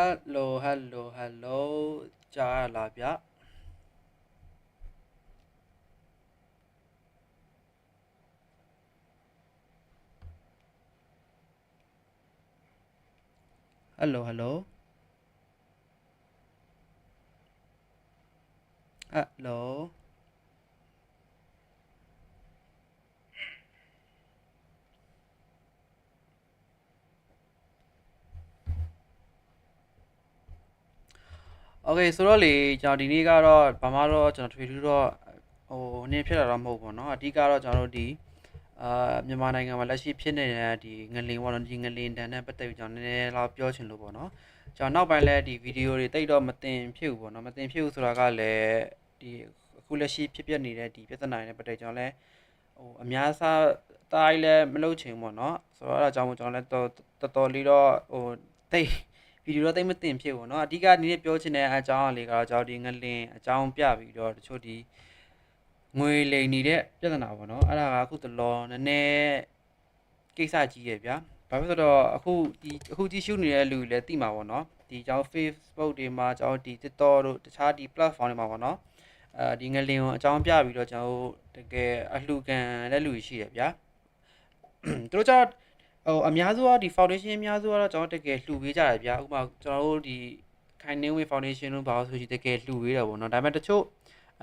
hello hello hello ကြားရလားဗျ hello hello hello โอเคဆိုတော့လေကျွန်တော်ဒီနေ့ကတော့ဘာမှတော့ကျွန်တော်ထွေထူးတော့ဟိုနင်းဖြစ်လာတော့မဟုတ်ဘူးပေါ့နော်အဓိကတော့ကျွန်တော်တို့ဒီအာမြန်မာနိုင်ငံမှာလက်ရှိဖြစ်နေတဲ့ဒီငလင်ပေါ့နော်ဒီငလင်တန်နဲ့ပတ်သက်ပြီးကျွန်တော်နည်းနည်းလောက်ပြောချင်လို့ပေါ့နော်ကျွန်တော်နောက်ပိုင်းလဲဒီဗီဒီယိုတွေတိတ်တော့မတင်ဖြစ်ဘူးပေါ့နော်မတင်ဖြစ်ဘူးဆိုတာကလည်းဒီအခုလက်ရှိဖြစ်ပျက်နေတဲ့ဒီပြဿနာတွေနဲ့ပတ်သက်ကျွန်တော်လဲဟိုအများစားတိုင်းလဲမလုပ်ချင်ဘူးပေါ့နော်ဆိုတော့အဲ့ဒါကြောင့်မို့ကျွန်တော်လဲတော်တော်တော်လေးတော့ဟိုတိတ် ဗီ ဒီယိုတော့တိတ်မတင်ဖြစ်ဘူးเนาะအဓိကဒီနေ့ပြောချင်တဲ့အကြောင်းအလေးကတော့ကျွန်တော်ဒီငလင်အကြောင်းပြပြီးတော့တချို့ဒီငွေလိမ်နေတဲ့ပြဿနာပေါ့เนาะအဲ့ဒါကအခုတလောနည်းနည်းကိစ္စကြီးရဲ့ဗျာဘာဖြစ်လို့လဲဆိုတော့အခုဒီအခုကြည့်ရှုနေတဲ့လူတွေလည်းသိမှာပေါ့เนาะဒီကျွန်တော် Facebook တွေမှာကျွန်တော်ဒီ TikTok တို့တခြားဒီ platform တွေမှာပေါ့เนาะအဲဒီငလင်ကိုအကြောင်းပြပြီးတော့ကျွန်တော်တကယ်အလှခံတဲ့လူတွေရှိတယ်ဗျာသူတို့ကြောင့် ဟိုအများစုကဒီ foundation အများစုကတော့ကျွန်တော်တကယ်လှူပေးကြတယ်ဗျာဥပမာကျွန်တော်တို့ဒီခိုင်နှင်းဝေ foundation လို့ပါလို့ဆိုရှိတကယ်လှူပေးတယ်ပေါ့နော်ဒါပေမဲ့တချို့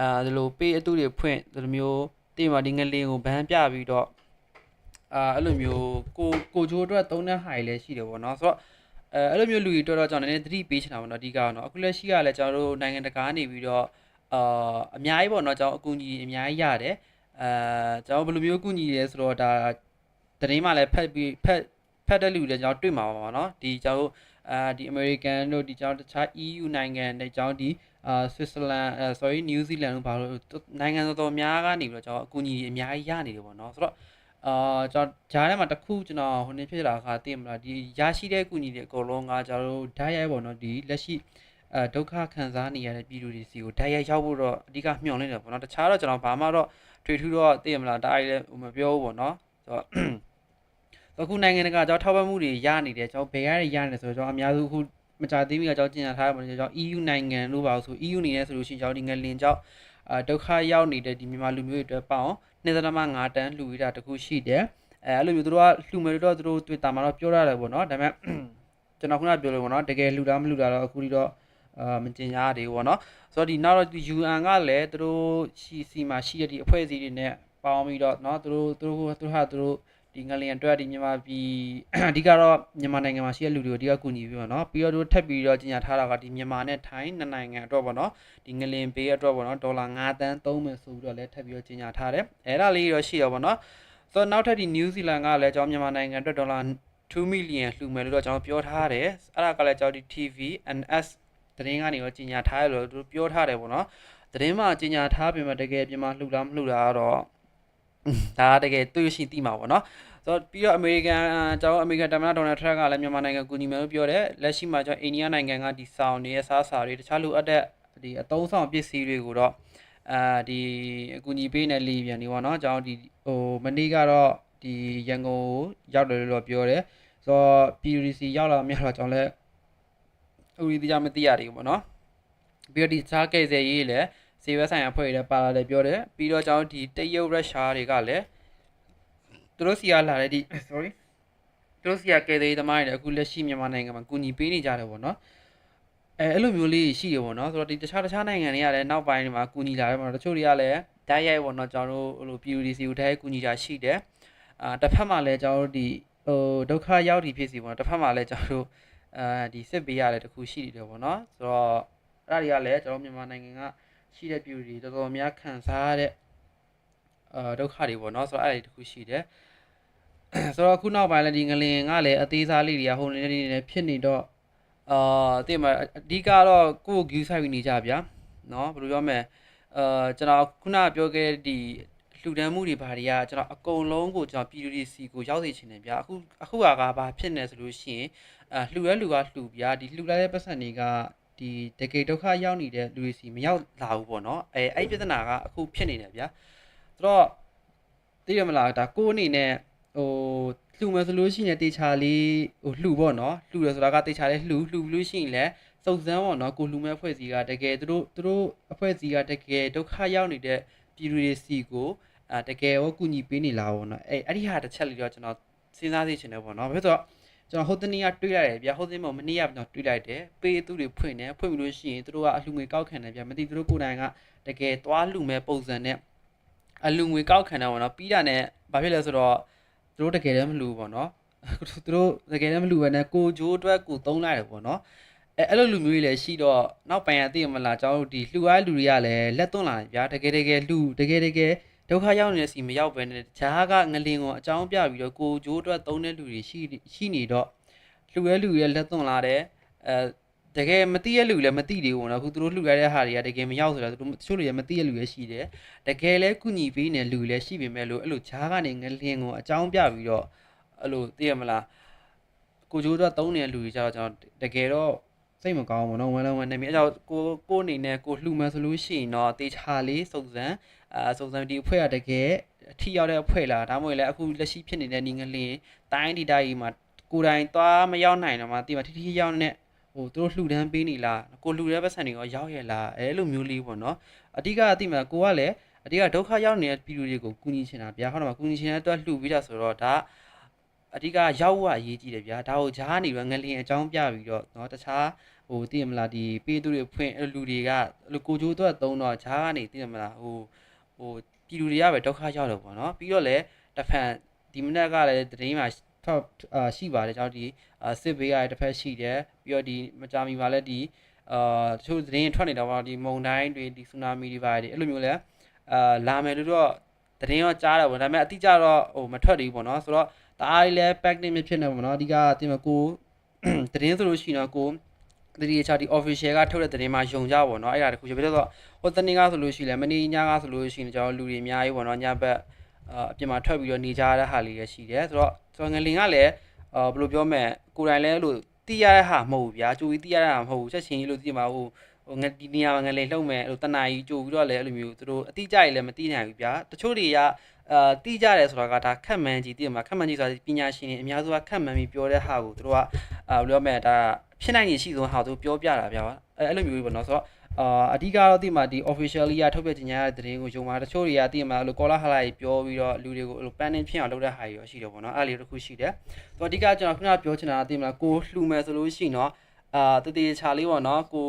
အဲဒီလို pay အတူတွေဖွင့်ဒီလိုမျိုးတင်ပါဒီငလင်းကိုဘန်းပြပြီးတော့အာအဲ့လိုမျိုးကိုကိုချိုးအတွက်သုံးတဲ့ဟာတွေလည်းရှိတယ်ပေါ့နော်ဆိုတော့အဲအဲ့လိုမျိုးလူတွေအတွက်တော့ကျွန်တော်နည်းနည်းသတိပေးချင်တာပေါ့နော်အဓိကတော့နော်အခုလက်ရှိကလည်းကျွန်တော်တို့နိုင်ငံတကာနေပြီးတော့အာအများကြီးပေါ့နော်ကျွန်တော်အကူအညီအများကြီးရတယ်အဲကျွန်တော်ဘယ်လိုမျိုးအကူအညီလဲဆိုတော့ဒါ သတင်းမှလည်းဖတ်ပြီးဖတ်ဖတ်တဲ့လူတွေကျွန်တော်တွေ့မှာပါเนาะဒီကျွန်တော်အာဒီ American တို့ဒီကျွန်တော်တခြား EU နိုင်ငံတွေကျွန်တော်ဒီအာ Switzerland အဲ sorry New Zealand တို့ဘာလို့နိုင်ငံတော်တော်များကနေပြီးတော့ကျွန်တော်အကူအညီအများကြီးရနေတယ်ပေါ့เนาะဆိုတော့အာကျွန်တော်ဂျားထဲမှာတစ်ခုကျွန်တော်ဟိုနေ့ဖြစ်လာခါသိမလားဒီရရှိတဲ့အကူအညီတွေအကုန်လုံးကကျွန်တော်တို့ဓာတ်ရိုက်ပေါ့เนาะဒီလက်ရှိအဲဒုက္ခခံစားနေရတဲ့ပြည်သူတွေစီကိုဓာတ်ရိုက်ရောက်ဖို့တော့အဓိကမျှော်လင့်တယ်ပေါ့เนาะတခြားတော့ကျွန်တော်ဘာမှတော့တွေ့ထူးတော့သိရမလားဒါအဲ့လည်းမပြောဘူးပေါ့เนาะဆိုတော့ အခုနိုင်ငံတကာကြောင့်ထောက်ပံ့မှုတွေရနေတယ်ကျွန်တော်ဘယ်ကနေရနေလဲဆိုတော့ကျွန်တော်အများစုအခုမကြသေးမီကကြောင့်ကျင်လာထားရမှာကျွန်တော် EU နိုင်ငံလို့ပါဆို EU နေနဲ့ဆိုလို့ရှိရင်ကျွန်တော်ဒီငလင်ကြောင့်အာဒုက္ခရောက်နေတဲ့ဒီမြန်မာလူမျိုးတွေအတွက်ပေါင်း2.5တန်းလူဝေးတာတခုရှိတယ်အဲအဲ့လိုမျိုးတို့ကလူမယ်တို့တော့တို့ Twitter မှာတော့ပြောရတယ်ပေါ့နော်ဒါပေမဲ့ကျွန်တော်ခုနပြောလို့ပေါ့နော်တကယ်လူလားမလူလားတော့အခုဒီတော့အာမတင်ရသေးဘူးပေါ့နော်ဆိုတော့ဒီနောက်တော့ UN ကလည်းတို့ရှိစီမှာရှိတဲ့ဒီအဖွဲ့အစည်းတွေနဲ့ပေါင်းပြီးတော့နော်တို့တို့တို့ဟာတို့ ဒီငလျင်အတွက်ဒီမြန်မာပြည်အဓိကတော့မြန်မာနိုင်ငံမှာရှိတဲ့လူတွေကိုအဓိကကူညီပြီးပါနော်ပြီးတော့တို့ထပ်ပြီးတော့ကြီးညာထားတာကဒီမြန်မာနဲ့ထိုင်းနှစ်နိုင်ငံအတွက်ပေါ့နော်ဒီငလျင်ပေးအတွက်ပေါ့နော်ဒေါ်လာ5သန်း3မယ်ဆိုပြီးတော့လည်းထပ်ပြီးတော့ကြီးညာထားတယ်အဲ့ဒါလေးတော့ရှိတော့ပေါ့နော်ဆိုတော့နောက်ထပ်ဒီနယူးဇီလန်ကလည်းကျွန်တော်မြန်မာနိုင်ငံအတွက်ဒေါ်လာ2 million လှူမယ်လို့တော့ကျွန်တော်ပြောထားတယ်အဲ့ဒါကလည်းကျွန်တော်ဒီ TV NS သတင်းကနေရောကြီးညာထားရလို့သူပြောထားတယ်ပေါ့နော်သတင်းမှာကြီးညာထားပြင်မှာတကယ်ပြင်မှာလှူလားမလှူလားတော့ ဒါကတကယ်တွေ့ရှိသိမှာပေါ့နော်ဆိုတော့ပြီးတော့အမေရိကန်ကျွန်တော်အမေရိကန်တမန်တော်ဒေါ်နယ်ထရန့်ကလည်းမြန်မာနိုင်ငံကူညီမယ်လို့ပြောတယ်လက်ရှိမှာကျွန်တော်အိန္ဒိယနိုင်ငံကဒီဆောင်နေတဲ့စားစာတွေတခြားလိုအပ်တဲ့ဒီအသုံးဆောင်ပစ္စည်းတွေကိုတော့အာဒီအကူညီပေးနေလေးပြန်နေပေါ့နော်ကျွန်တော်ဒီဟိုမနေ့ကတော့ဒီရန်ကုန်ကိုရောက်တယ်လို့တော့ပြောတယ်ဆိုတော့ PRC ရောက်လာမြတော့ကျွန်တော်လည်းဥရီတရားမသိရသေးဘူးပေါ့နော်ပြီးတော့ဒီစားကဲဆယ်ရေးလည်း စေဘက်ဆိုင်ရာဖွဲ့ရတဲ့ပါလာတယ်ပြောတယ်ပြီးတော့ကျွန်တော်ဒီတရုတ်ရုရှားတွေကလည်းသူတို့စီကလာတဲ့ဒီ sorry သူတို့စီကကဲသေးသမားတွေလည်းအခုလက်ရှိမြန်မာနိုင်ငံမှာကူညီပေးနေကြတယ်ပေါ့နော်အဲအဲ့လိုမျိုးလေးရှိရပေါ့နော်ဆိုတော့ဒီတခြားတခြားနိုင်ငံတွေကလည်းနောက်ပိုင်းမှာကူညီလာတယ်ပေါ့နော်တချို့တွေကလည်းဓာတ်ရိုက်ပေါ့နော်ကျွန်တော်တို့ဟို PUDC ကိုဓာတ်ရိုက်ကူညီတာရှိတယ်အာတစ်ဖက်မှာလည်းကျွန်တော်တို့ဒီဟိုဒုက္ခရောက်ဒီဖြစ်စီပေါ့နော်တစ်ဖက်မှာလည်းကျွန်တော်တို့အာဒီစစ်ပေးရတယ်တခုရှိတယ်ပေါ့နော်ဆိုတော့အဲ့ဒါတွေကလည်းကျွန်တော်မြန်မာနိုင်ငံက ရှိတဲ့ပြည်တွေတော်တော်များခံစားရတဲ့အာဒုက္ခတွေပေါ့နော်ဆိုတော့အဲ့ဒါတွေတခုရှိတယ်ဆိုတော့ခုနောက်ပိုင်းလည်းဒီငလင်ကလည်းအသေးစားလေးတွေကဟိုနေနေနေဖြစ်နေတော့အာတိမအဓိကတော့ကိုယ် view ဆိုင်နေကြဗျာနော်ဘယ်လိုပြောမလဲအာကျွန်တော်ခုနပြောခဲ့တဲ့ဒီလှူဒန်းမှုတွေဘာတွေကကျွန်တော်အကုန်လုံးကိုကျွန်တော်ပြည်သူတွေစီကိုရောက်စေချင်တယ်ဗျာအခုအခုကဘာဖြစ်နေဆိုလို့ရှိရင်အလှူရဲလှူကလှူဗျာဒီလှူလာတဲ့ပတ်စံတွေက ဒီတကယ်ဒုက္ခရောက်နေတဲ့လူတွေစီမရောက်လာဘူးပေါ့နော်အဲအဲ့ပြဿနာကအခုဖြစ်နေတယ်ဗျာဆိုတော့သိရမလားဒါကိုယ်အနေနဲ့ဟိုလှူမယ်ဆိုလို့ရှိရင်တေချာလေးဟိုလှူပေါ့နော်လှူတယ်ဆိုတာကတေချာလေးလှူလှူလို့ရှိရင်လည်းစုံစမ်းပေါ့နော်ကိုလှူမဲ့အဖွဲ့စီကတကယ်သူတို့သူတို့အဖွဲ့စီကတကယ်ဒုက္ခရောက်နေတဲ့ပြည်သူတွေစီကိုအဲတကယ်ရောကူညီပေးနေလားပေါ့နော်အဲအဲ့ဒီဟာတစ်ချက်လေးတော့ကျွန်တော်စဉ်းစားသိချင်တယ်ပေါ့နော်ဘာဖြစ်လို့ ကျွန်တော်ဟိုတနေ့ကတွေးလိုက်တယ်ဗျာဟိုတနေ့မမနေ့ကကျွန်တော်တွေးလိုက်တယ်ပေးသူတွေဖွင့်တယ်ဖွင့်ပြီးလို့ရှိရင်သူတို့ကအလှူငွေကောက်ခံတယ်ဗျာမသိသူတို့ကိုယ်တိုင်ကတကယ်သွားလှူမဲ့ပုံစံနဲ့အလှူငွေကောက်ခံတယ်ပေါ့နော်ပြီးတာနဲ့ဘာဖြစ်လဲဆိုတော့သူတို့တကယ်တမ်းမလှူဘူးပေါ့နော်သူတို့တကယ်တမ်းမလှူဘဲနဲ့ကိုဂျိုးအတွက်ကိုသုံးလိုက်တယ်ပေါ့နော်အဲအဲ့လိုလူမျိုးတွေလည်းရှိတော့နောက်ပိုင်းကသိရမလားကျွန်တော်တို့ဒီလှူအားလူတွေကလည်းလက်သွန်းလာတယ်ဗျာတကယ်တကယ်လှူတကယ်တကယ် ဒုက္ခရောက်နေတဲ့စီမရောက်ပဲနဲ့ဂျားကငလင်ကိုအကြောင်းပြပြီးတော့ကိုဂျိုးအတွက်သုံးတဲ့လူတွေရှိရှိနေတော့လူရဲလူရဲလက်သွန်လာတယ်အဲတကယ်မသိရလူလည်းမသိသေးဘူးနော်အခုသူတို့လှူရတဲ့ဟာတွေကတကယ်မရောက်ဆိုတော့သူတို့တချို့လူလည်းမသိရလူလည်းရှိတယ်တကယ်လည်းကုညီပေးနေလူလည်းရှိပေမဲ့လို့အဲ့လိုဂျားကနေငလင်ကိုအကြောင်းပြပြီးတော့အဲ့လိုသိရမလားကိုဂျိုးတို့သုံးနေတဲ့လူတွေကြတော့ကျွန်တော်တကယ်တော့စိတ်မကောင်းဘူးနော်ဝမ်းလုံးဝမ်းနေမြအဲကြောင့်ကိုကိုအနေနဲ့ကိုလှူမယ်ဆိုလို့ရှိရင်တော့တေချာလေးစုံစမ်း အာစုံစမ်းဒီအဖွဲ့ကတကယ်အထီရောက်တဲ့အဖွဲ့လားဒါမှမဟုတ်လည်းအခုလက်ရှိဖြစ်နေတဲ့နေငလင်းတိုင်းဒီတိုင်းမှာကိုယ်တိုင်သွားမရောက်နိုင်တော့မှတိမထီထီရောက်နေဟိုသူတို့လှူဒန်းပေးနေလားကိုလှူတဲ့ပတ်စံတွေရောရောက်ရဲ့လားအဲလိုမျိုးလေးပေါ့နော်အဓိကအတိမကိုကလည်းအဓိကဒုက္ခရောက်နေတဲ့ပြည်သူတွေကိုကူညီချင်တာဗျာဟုတ်တယ်မကူညီချင်တဲ့အတွက်လှူပြီးတာဆိုတော့ဒါအဓိကရောက်ဝအရေးကြီးတယ်ဗျာဒါကိုဂျားနေရငလင်းအကြောင်းပြပြီးတော့เนาะတခြား ဟိုသိရမလားဒီပေးသူတွေဖွင့်အဲ့လူတွေကအဲ့လိုကိုချိုးတော့သုံးတော့ဂျားကနေသိရမလားဟို ဟိုပြည်သူတွေကပဲဒုက္ခရောက်တယ်ပေါ့နော်ပြီးတော့လည်းတစ်ဖက်ဒီမနက်ကလည်းတရင်မှာထောက်အာရှိပါတယ်ကျွန်တော်ဒီအာစစ်ဘေးကလည်းတစ်ဖက်ရှိတယ်ပြီးတော့ဒီမကြာမီမှာလည်းဒီအာတချို့သတင်းထွက်နေတာပေါ့ဒီမုန်တိုင်းတွေဒီဆူနာမီတွေပါတယ်အဲ့လိုမျိုးလဲအာလာမယ်လို့တော့သတင်းရောကြားတယ်ပေါ့ဒါပေမဲ့အတိအကျတော့ဟိုမထွက်သေးဘူးပေါ့နော်ဆိုတော့တအားကြီးလဲ pack နေမဖြစ်နေပေါ့နော်အဓိကတင်မကိုသတင်းဆိုလို့ရှိရင်တော့ကို တတိယချာဒီ official ကထုတ်တဲ့သတင်းမှာယုံကြပါတော့เนาะအဲ့ဒါတခုပြပြတော့ဟိုတနေ့ကဆိုလို့ရှိရင်မနေ့ညကဆိုလို့ရှိရင်ကျွန်တော်လူတွေအများကြီးပေါ့เนาะညဘက်အာအပြင်မှာထွက်ပြီးတော့နေကြတဲ့ဟာလေးရရှိတယ်ဆိုတော့ကျွန်တော်ငလင်ကလည်းအာဘယ်လိုပြောမလဲကိုယ်တိုင်လည်းအဲ့လိုတီးရတဲ့ဟာမဟုတ်ဘူးဗျာကြိုပြီးတီးရတဲ့ဟာမဟုတ်ဘူးချက်ချင်းကြီးလို့တီးမှာဟိုဟိုငဒီနေရာမှာငလင်လှုပ်မယ်အဲ့လိုတနာကြီးကြိုပြီးတော့လည်းအဲ့လိုမျိုးသူတို့အတိအကျကြီးလည်းမတီးနိုင်ဘူးဗျာတချို့တွေကအာတီးကြတယ်ဆိုတာကဒါခက်မှန်ကြီးတီးမှာခက်မှန်ကြီးဆိုတာပညာရှင်တွေအများစုကခက်မှန်ပြီးပြောတဲ့ဟာကိုသူတို့ကအာဘယ်လိုပြောမလဲဒါ ဖြစ်နိုင်နေရှိဆုံးဟာသူပြောပြတာဗျာအဲအဲ့လိုမျိုးပေါ့နော်ဆိုတော့အာအဓိကတော့ဒီမှာဒီ officially ကထုတ်ပြကြေညာတဲ့သတင်းကိုယုံမှာတချို့တွေကဒီမှာအဲ့လို caller ဟာလာကြီးပြောပြီးတော့လူတွေကိုအဲ့လို planning ဖြစ်အောင်လုပ်တဲ့ဟာတွေရောရှိတယ်ပေါ့နော်အဲ့လေးတစ်ခုရှိတယ်ဆိုတော့အဓိကကျွန်တော်ခုနပြောချင်တာကဒီမှာကိုလှူမယ်ဆိုလို့ရှိရင်တော့အာတတေချာလေးပေါ့နော်ကို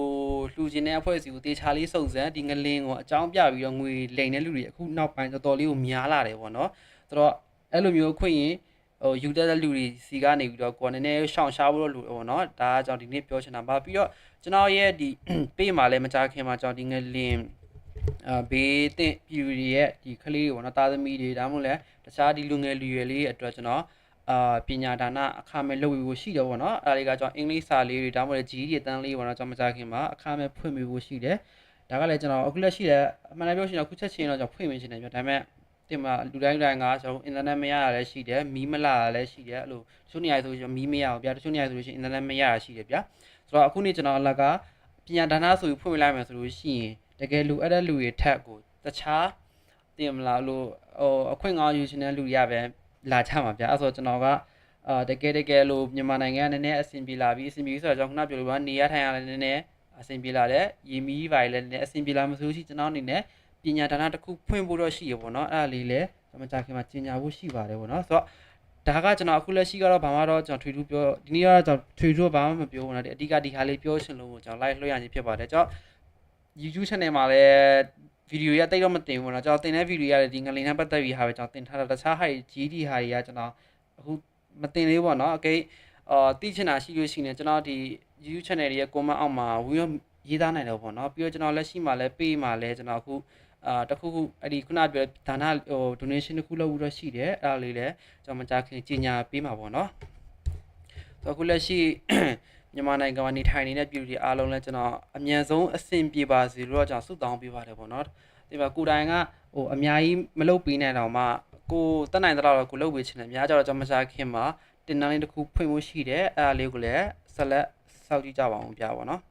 လှူခြင်းတဲ့အဖွဲ့အစည်းကိုတေချာလေးစုံစမ်းဒီငလင်းကိုအကြောင်းပြပြီးတော့ငွေလိမ်တဲ့လူတွေအခုနောက်ပိုင်းတော်တော်လေးကိုများလာတယ်ပေါ့နော်ဆိုတော့အဲ့လိုမျိုးခွင့်ရင် ဟိုယူတဲ့လူတွေစီကနေပြီးတော့ကိုယ်နည်းနည်းရှောင်ရှားဖို့လို့ပေါ့နော်ဒါကကျွန်တော်ဒီနေ့ပြောချင်တာပါပြီးတော့ကျွန်တော်ရဲ့ဒီပေးမှာလည်းမကြခင်မှာကျွန်တော်ဒီငလင်းအာဘေးတင့်ပြည်တွေရဲ့ဒီကလေးတွေပေါ့နော်တာသမီတွေဒါမှမဟုတ်လည်းတခြားဒီလူငယ်လူရွယ်လေးအတွက်ကျွန်တော်အာပညာဒါနအခမဲ့လုပ်ပြီးဖို့ရှိတယ်ပေါ့နော်အဲဒါလေးကကျွန်တော်အင်္ဂလိပ်စာလေးတွေဒါမှမဟုတ်လည်း GD တန်းလေးပေါ့နော်ကျွန်တော်မကြခင်မှာအခမဲ့ဖွင့်ပြီးဖို့ရှိတယ်ဒါကလည်းကျွန်တော်အခုလက်ရှိလည်းအမှန်တမ်းပြောရှင်တော့အခုချက်ချင်းတော့ကျွန်တော်ဖွင့်မိချင်တယ်ပြဒါပေမဲ့ တင်မှာလူတိုင်းလူတိုင်းကကျွန်တော်အင်တာနက်မရတာလည်းရှိတယ်မီးမလာတာလည်းရှိတယ်အဲ့လိုတချို့နေရာဆိုရင်မီးမရဘူးဗျာတချို့နေရာဆိုလို့ရှိရင်အင်တာနက်မရတာရှိတယ်ဗျာဆိုတော့အခုနေ့ကျွန်တော်အလကပညာဒါနဆိုပြီးဖွင့်ပြလိုက်မယ်ဆိုလို့ရှိရင်တကယ်လူအဲ့တဲ့လူတွေထက်ကိုတခြားတင်မလားလို့ဟိုအခွင့်ကောင်းယူရှင်တဲ့လူတွေကပဲလာချမှာဗျာအဲ့ဆိုကျွန်တော်ကအာတကယ်တကယ်လို့မြန်မာနိုင်ငံကနည်းနည်းအဆင်ပြေလာပြီအဆင်ပြေဆိုတော့ကျွန်တော်ခုနပြောလို့ကနေရထိုင်ရလည်းနည်းနည်းအဆင်ပြေလာတယ်ရေမီးပါလည်းနည်းနည်းအဆင်ပြေလာမှဆိုလို့ရှိရင်ကျွန်တော်အနေနဲ့ ပညာဒါနတစ်ခုဖွင့်ဖို့တော့ရှိရပေါ့နော်အဲ့ဒါလေးလည်းကျွန်တော်ကြာခင်မှာကျင်ညာဖို့ရှိပါတယ်ပေါ့နော်ဆိုတော့ဒါကကျွန်တော်အခုလက်ရှိကတော့ဘာမှတော့ကျွန်တော်ထွေထူးပြောဒီနေ့ကတော့ကျွန်တော်ထွေထူးဘာမှမပြောဘူးနော်ဒီအဓိကဒီခါလေးပြောချင်လို့ကိုကျွန်တော် live လွှင့်ရခြင်းဖြစ်ပါတယ်ကျွန်တော် YouTube channel မှာလည်းဗီဒီယိုရတိတ်တော့မတင်ဘူးနော်ကျွန်တော်တင်တဲ့ဗီဒီယိုရတယ်ဒီငလင်နဲ့ပတ်သက်ပြီးဟာပဲကျွန်တော်တင်ထားတာတခြားဟာကြီးဒီဟာတွေကကျွန်တော်အခုမတင်သေးဘူးပေါ့နော်အကိအာတိချင်တာရှိလို့ရှိနေကျွန်တော်ဒီ YouTube channel ရဲ့ comment အောက်မှာဝင်ရေးသားနိုင်တယ်ပေါ့နော်ပြီးတော့ကျွန်တော်လက်ရှိမှာလည်း page မှာလည်းကျွန်တော်အခု အာတခုခုအဲ့ဒီခုနပြောဒါနဟို donation တစ်ခုလုပ်ပြီးတော့ရှိတယ်အဲ့ဒါလေးလည်းကျွန်တော်မကြခင်ကြီးညာပေးမှာပေါ့နော်ဆိုတော့အခုလက်ရှိမြန်မာနိုင်ငံမှာနေထိုင်နေတဲ့ပြည်သူတွေအားလုံးလည်းကျွန်တော်အမြန်ဆုံးအဆင်ပြေပါစေလို့တော့ကျွန်တော်ဆုတောင်းပေးပါတယ်ပေါ့နော်ဒီမှာကိုယ်တိုင်ကဟိုအများကြီးမလုပ်ပေးနိုင်တော့မှကိုတက်နိုင်တဲ့တော့ကိုလုပ်ပေးချင်တယ်အများကြတော့ကျွန်တော်မကြခင်မှာတင်တန်းလေးတစ်ခုဖွင့်ဖို့ရှိတယ်အဲ့ဒါလေးကိုလည်းဆက်လက်စောင့်ကြည့်ကြပါအောင်ပြပါတော့နော်